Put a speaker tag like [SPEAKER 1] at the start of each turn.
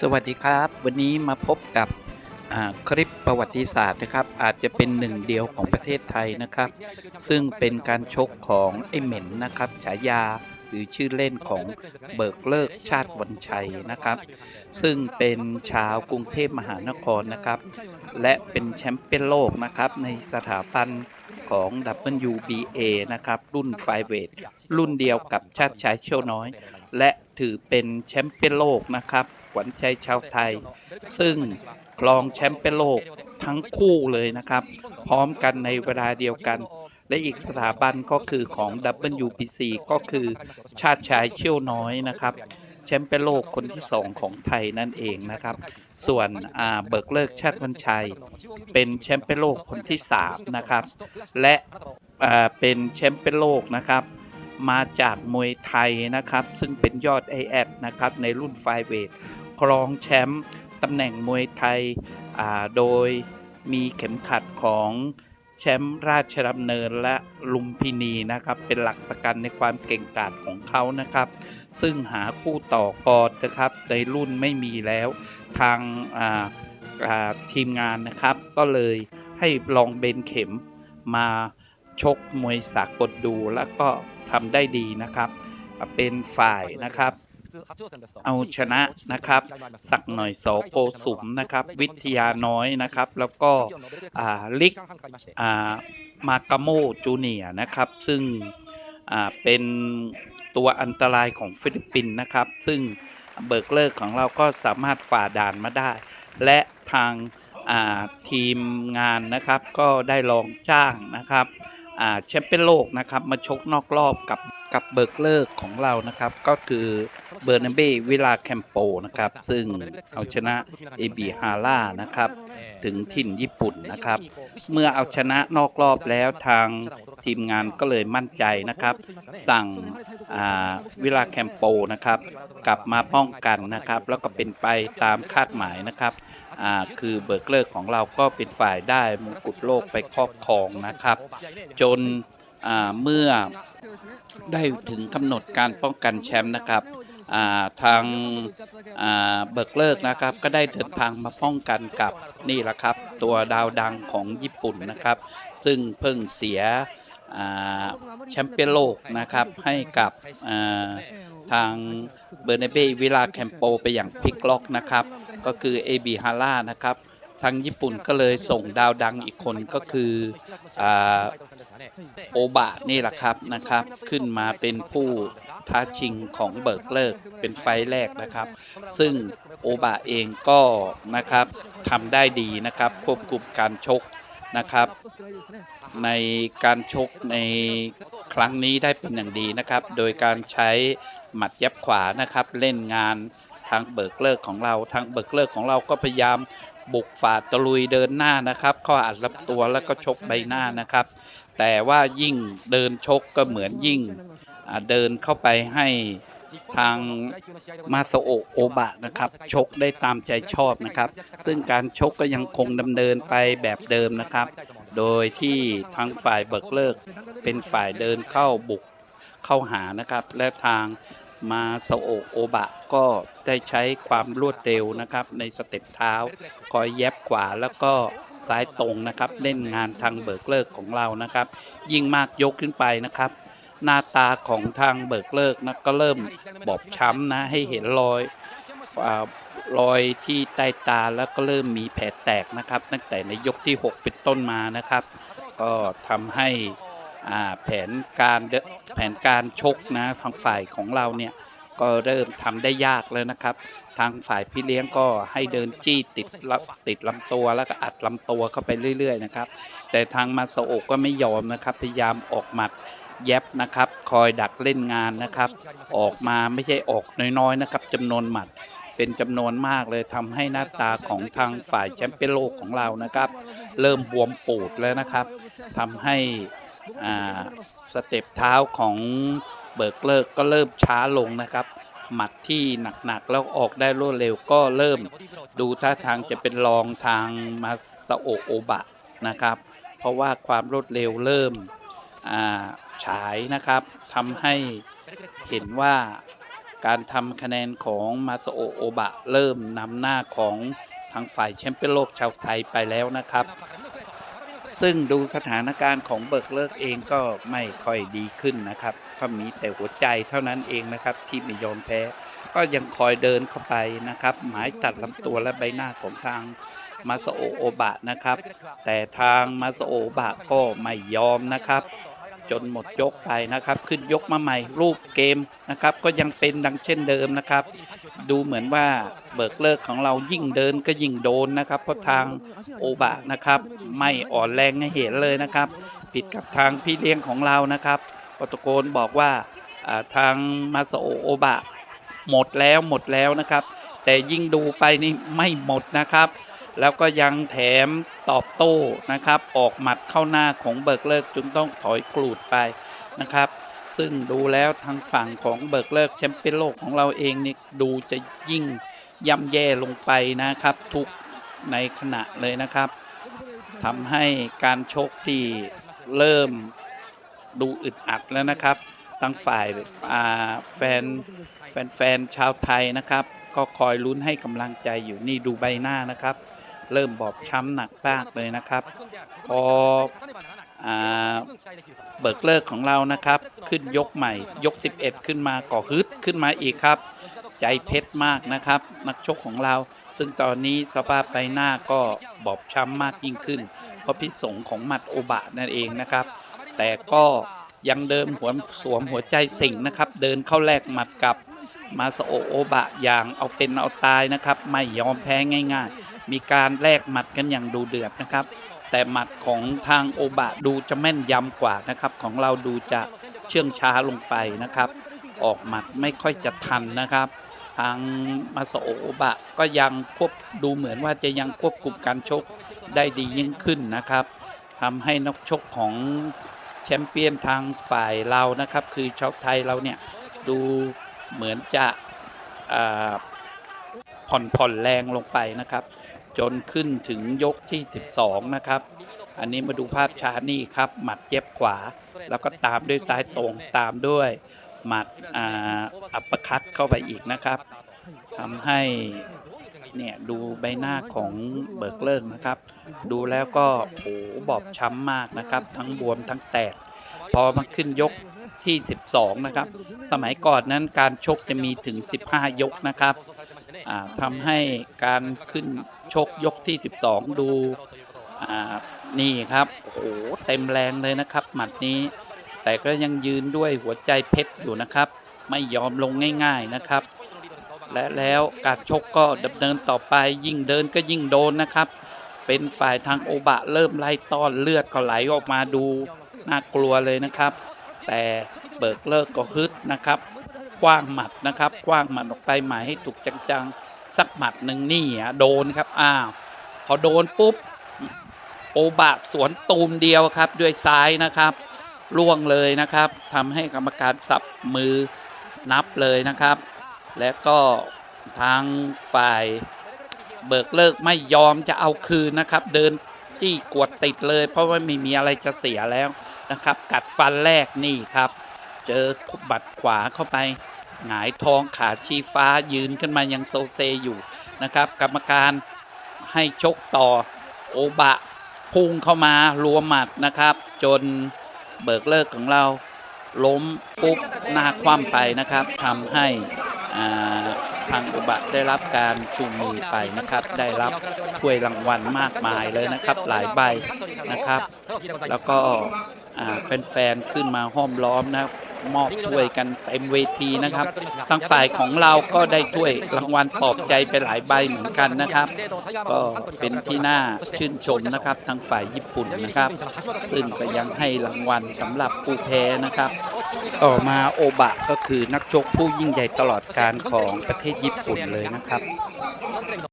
[SPEAKER 1] สวัสดีครับ วันนี้มาพบกับคลิปประวัติศาสตร์นะครับ อาจจะเป็นหนึ่งเดียวของประเทศไทยนะครับ ซึ่งเป็นการชกของไอ้เหม็นนะครับฉายาหรือชื่อเล่นของเบิกเลิกชาติวันชัยนะครับ ซึ่งเป็นชาวกรุงเทพมหานครนะครับ และเป็นแชมป์เปี้ยนโลกนะครับในสถาบันของ WBA นะครับรุ่นไฟเวทรุ่นเดียวกับชาติชายเชี่ยวน้อย และถือเป็นแชมป์เปี้ยนโลกนะครับ วัญใจชาวไทย ซึ่งครองแชมป์เปี้ยนโลกทั้งคู่เลยนะครับ พร้อมกันในเวลาเดียวกัน และอีกสถาบันก็คือของ WBC ก็คือชาติชายเชี่ยวน้อยนะครับแชมป์เปี้ยนโลกคนที่ 2 ของไทยนั่นเองนะครับ ส่วนเบิกเลิกชาติวันชัย เป็นแชมป์เปี้ยนโลกคนที่ 3 นะครับ และเป็นแชมป์เปี้ยนโลกนะครับ มาจากมวยไทยนะครับ ซึ่งเป็นยอด i อแอดนะครับในรุ่นไฟเวท ครองแชมป์ตำแหน่งมวยไทยอ่าโดยมีเข็มขัดของแชมป์ราชดำเนินและลุมพินีนะครับ เป็นหลักประกันในความเก่งกาจของเขานะครับ ซึ่งหาคู่ต่อกรนะครับ ในรุ่นไม่มีแล้วทางอ่าอ่าทีมงานนะครับ ก็เลยให้ลองเบนเข็มมาชกมวยสากลดูแล้วก็ทำได้ดีนะครับ เป็นฝ่ายนะครับ เอาชนะนะครับ สักหน่อยโสโกสุมนะครับ วิทยาน้อยนะครับ แล้วก็ลิกมากาโมจูเนียนะครับ ซึ่งเป็นตัวอันตรายของฟิลิปปินส์นะครับ ซึ่งเบิกเลิกของเราก็สามารถฝ่าด่านมาได้ และทางทีมงานนะครับก็ได้ลองจ้างนะครับแชมเปี้ยนโลกนะครับมาชกนอกรอบกับกับเบิกเลิกของเรานะครับก็คือ เบอร์นเบวิลาแคมโปนะครับ ซึ่งเอาชนะเอบีฮาร่านะครับ ถึงถิ่นญี่ปุ่นนะครับ เมื่อเอาชนะนอกรอบแล้วทางทีมงานก็เลยมั่นใจนะครับ สั่งวิลาแคมโปนะครับ กลับมาป้องกันนะครับ แล้วก็เป็นไปตามคาดหมายนะครับคือเบิกเลิกของเราก็เป็นฝ่ายได้มงกุฎโลกไปครอบครองนะครับ จนเมื่อได้ถึงกำหนดการป้องกันแชมป์นะครับ ทางาเบิกเลิกนะครับ ก็ได้เดินทางมาป้องกันกับนี่แหละครับ ตัวดาวดังของญี่ปุ่นนะครับ ซึ่งเพิ่งเสียแชมเปี้ยนโลกนะครับ ให้กับาทางเบอร์เนเบวิลาแคมโปไปอย่างพลิกล็อกนะครับ ก็คือเอบีฮาร่านะครับทางญี่ปุ่นก็เลยส่งดาวดังอีกคนก็คืออ โอบะนี่แหละครับนะครับ ขึ้นมาเป็นผู้ท้าชิงของเบิกเลิกเป็นไฟแรกนะครับ ซึ่งโอบะเองก็นะครับทำได้ดีนะครับ ควบคุมการชกนะครับ ในการชกในครั้งนี้ได้เป็นอย่างดีนะครับ โดยการใช้หมัดยับขวานะครับ เล่นงานทางเบิกเลิกของเราทางเบิกเลิกของเราก็พยายามบุกฝ่าตะลุยเดินหน้านะครับเข้าอัดลำตัวแล้วก็ชกใบหน้านะครับ แต่ว่ายิ่งเดินชกก็เหมือนยิ่งเดินเข้าไปให้ทางมาโซโอโอบะนะครับชกได้ตามใจชอบนะครับ ซึ่งการชกก็ยังคงดำเนินไปแบบเดิมนะครับ โดยที่ทางฝ่ายเบิกเลิกเป็นฝ่ายเดินเข้าบุกเข้าหานะครับ และทางมาโซโอโอบะก็ได้ใช้ความรวดเร็วนะครับ ในสเต็ปเท้าคอยแยบขวาแล้วก็ ซ้ายตรงนะครับเล่นงานทางเบิกเลิกของเรานะครับ ยิ่งมากยกขึ้นไปนะครับ หน้าตาของทางเบิกเลิกนะก็เริ่มบอบช้ำนะให้เห็นรอยอรอยที่ใต้ตาแล้วก็เริ่มมีแผลแตกนะครับ ตั้งแต่ในยกที่ 6 เป็นต้นมานะครับ ก็ทำให้แผนการแผนการชกนะทางฝ่ายของเราเนี่ยก็เริ่มทำได้ยากแล้วนะครับ ทางฝ่ายพี่เลี้ยงก็ให้เดินจี้ติดลติดลำตัวแล้วก็อัดลำตัวเข้าไปเรื่อย ๆ นะครับ แต่ทางมาสโอกก็ไม่ยอมนะครับ พยายามออกหมัดแยบนะครับ คอยดักเล่นงานนะครับ ออกมาไม่ใช่ออกน้อยๆนะครับจำนวนหมัดเป็นจำนวนมากเลยทำให้หน้าตาของทางฝ่ายแชมเปี้ยนโลกของเรานะครับ เริ่มบวมปูดแล้วนะครับทำให้สเต็ปเท้าของเบิร์กเลิกก็เริ่มช้าลงนะครับ หมัดที่หนักๆ แล้วออกได้รวดเร็วก็เริ่ม ดูท่าทางจะเป็นรองทางมาสโอโอบะนะครับ เพราะว่าความรวดเร็วเริ่มฉายนะครับทำให้เห็นว่าการทำคะแนนของมาซโอโอบะ เริ่มนำหน้าของทางฝ่ายแชมเปี้ยนโลกชาวไทยไปแล้วนะครับ ซึ่งดูสถานการณ์ของเบิร์กเลิกเองก็ไม่ค่อยดีขึ้นนะครับ ก็มีแต่หัวใจเท่านั้นเองนะครับ ที่ไม่ยอมแพ้ ก็ยังคอยเดินเข้าไปนะครับ หมายตัดลำตัวและใบหน้าของทางมาโอโอบะนะครับ แต่ทางมาโอะโอบะก็ไม่ยอมนะครับ จนหมดยกไปนะครับ ขึ้นยกมาใหม่รูปเกมนะครับ ก็ยังเป็นดังเช่นเดิมนะครับ ดูเหมือนว่าเบิกเลิกของเรายิ่งเดินก็ยิ่งโดนนะครับ เพราะทางโอบะนะครับ ไม่อ่อนแรงให้เห็นเลยนะครับ ผิดกับทางพี่เลี้ยงของเรานะครับ ปตะโกนบอกว่าทางมาซาโอโอบะหมดแล้วหมดแล้วนะครับ แต่ยิ่งดูไปนี่ไม่หมดนะครับ แล้วก็ยังแถมตอบโต้นะครับ ออกหมัดเข้าหน้าของเบิกเลิกจึงต้องถอยกรูดไปนะครับ ซึ่งดูแล้วทางฝั่งของเบิกเลิกแชมเปี้ยนโลกของเราเองนี่ดูจะยิ่งย่ำแย่ลงไปนะครับ ทุกในขณะเลยนะครับทำให้การชกที่เริ่ม ดูอึดอัดแล้วนะครับทั้งฝ่ายาแฟนแฟนชาวไทยนะครับ ก็คอยลุ้นให้กำลังใจอยู่นี่ดูใบหน้านะครับ เริ่มบอบช้ำหนักมากเลยนะครับ พอเบิกเลิกของเรานะครับ ขึ้นยกใหม่ยก 11 ขึ้นมาก่อฮึดขึ้นมาอีกครับ ใจเพชรมากนะครับ นักชกของเรา ซึ่งตอนนี้สภาพใบหน้าก็บอบช้ำมากยิ่งขึ้น เพราะพิษสงของหมัดโอบะนั่นเองนะครับ แต่ก็ยังเดิมหัวสวมหัวใจสิงห์นะครับ เดินเข้าแลกหมัดกับมาซาโอโอบะอย่างเอาเป็นเอาตายนะครับ ไม่ยอมแพ้ง่ายๆ มีการแลกหมัดกันอย่างดูเดือดนะครับ แต่หมัดของทางโอบะดูจะแม่นยำกว่านะครับ ของเราดูจะเชื่องช้าลงไปนะครับ ออกหมัดไม่ค่อยจะทันนะครับทางมาซาโอโอบะก็ยังควบดูเหมือนว่าจะยังควบคุมการชกได้ดียิ่งขึ้นนะครับทำให้นักชกของ แชมเปี้ยนทางฝ่ายเรานะครับ คือชาวไทยเราเนี่ยดูเหมือนจะผ่อนผ่อนแรงลงไปนะครับ จนขึ้นถึงยกที่ 12 นะครับ อันนี้มาดูภาพช้านี่ครับ หมัดเย็บขวา แล้วก็ตามด้วยซ้ายตรงตามด้วยหมัดอัปเปอร์คัตเข้าไปอีกนะครับทำให้ เนี่ยดูใบหน้าของเบิกเลิกนะครับ ดูแล้วก็โหบอบช้ำมากนะครับ ทั้งบวมทั้งแตก พอมาขึ้นยกที่ 12 นะครับ สมัยก่อนนั้นการชกจะมีถึง 15 ยกนะครับทำให้การขึ้นชกยกที่ 12 ดูอ่านี่ครับโหเต็มแรงเลยนะครับ หมัดนี้ แต่ก็ยังยืนด้วยหัวใจเพชรอยู่นะครับ ไม่ยอมลงง่าย ๆนะครับ และแล้วการชกก็ดำเนินต่อไปยิ่งเดินก็ยิ่งโดนนะครับ เป็นฝ่ายทางโอบะเริ่มไล่ต้อนเลือดก็ไหลออกมาดูน่ากลัวเลยนะครับ แต่เบิกเลิกก็ฮึดนะครับคว้างหมัดนะครับคว้างหมัดออกไปหมายให้ถูกจังๆ สักหมัดหนึ่งนี่อะโดนครับอ้าวพอโดนปุ๊บโอบะสวนตูมเดียวครับด้วยซ้ายนะครับล่วงเลยนะครับทำให้กรรมการสับมือนับเลยนะครับ และก็ทางฝ่ายเบิกเลิกไม่ยอมจะเอาคืนนะครับ เดินจี้กวดติดเลย เพราะว่าไม่มีอะไรจะเสียแล้วนะครับ กัดฟันแรกนี่ครับ เจอบัดขวาเข้าไปหงายท้องขาชี้ฟ้ายืนขึ้นมายังโซเซอยู่นะครับ กรรมการให้ชกต่อโอบะพุ่งเข้ามารวมหมัดนะครับ จนเบิกเลิกของเราล้มฟุบหน้าคว่ำไปนะครับทำให้ ทางอุบะได้รับการชูมือไปนะครับ ได้รับถ้วยรางวัลมากมายเลยนะครับ หลายใบนะครับ แล้วก็แฟนๆขึ้นมาห้อมล้อมนะครับ มอบถ้วยกันเต็มเวทีนะครับทางฝ่ายของเราก็ได้ถ้วยรางวัลปลอบใจไปหลายใบเหมือนกันนะครับ ก็เป็นที่น่าชื่นชมนะครับทางฝ่ายญี่ปุ่นนะครับ ซึ่งก็ยังให้รางวัลสำหรับผู้แพ้นะครับ ต่อมาโอบะก็คือนักชกผู้ยิ่งใหญ่ตลอดการของประเทศญี่ปุ่นเลยนะครับ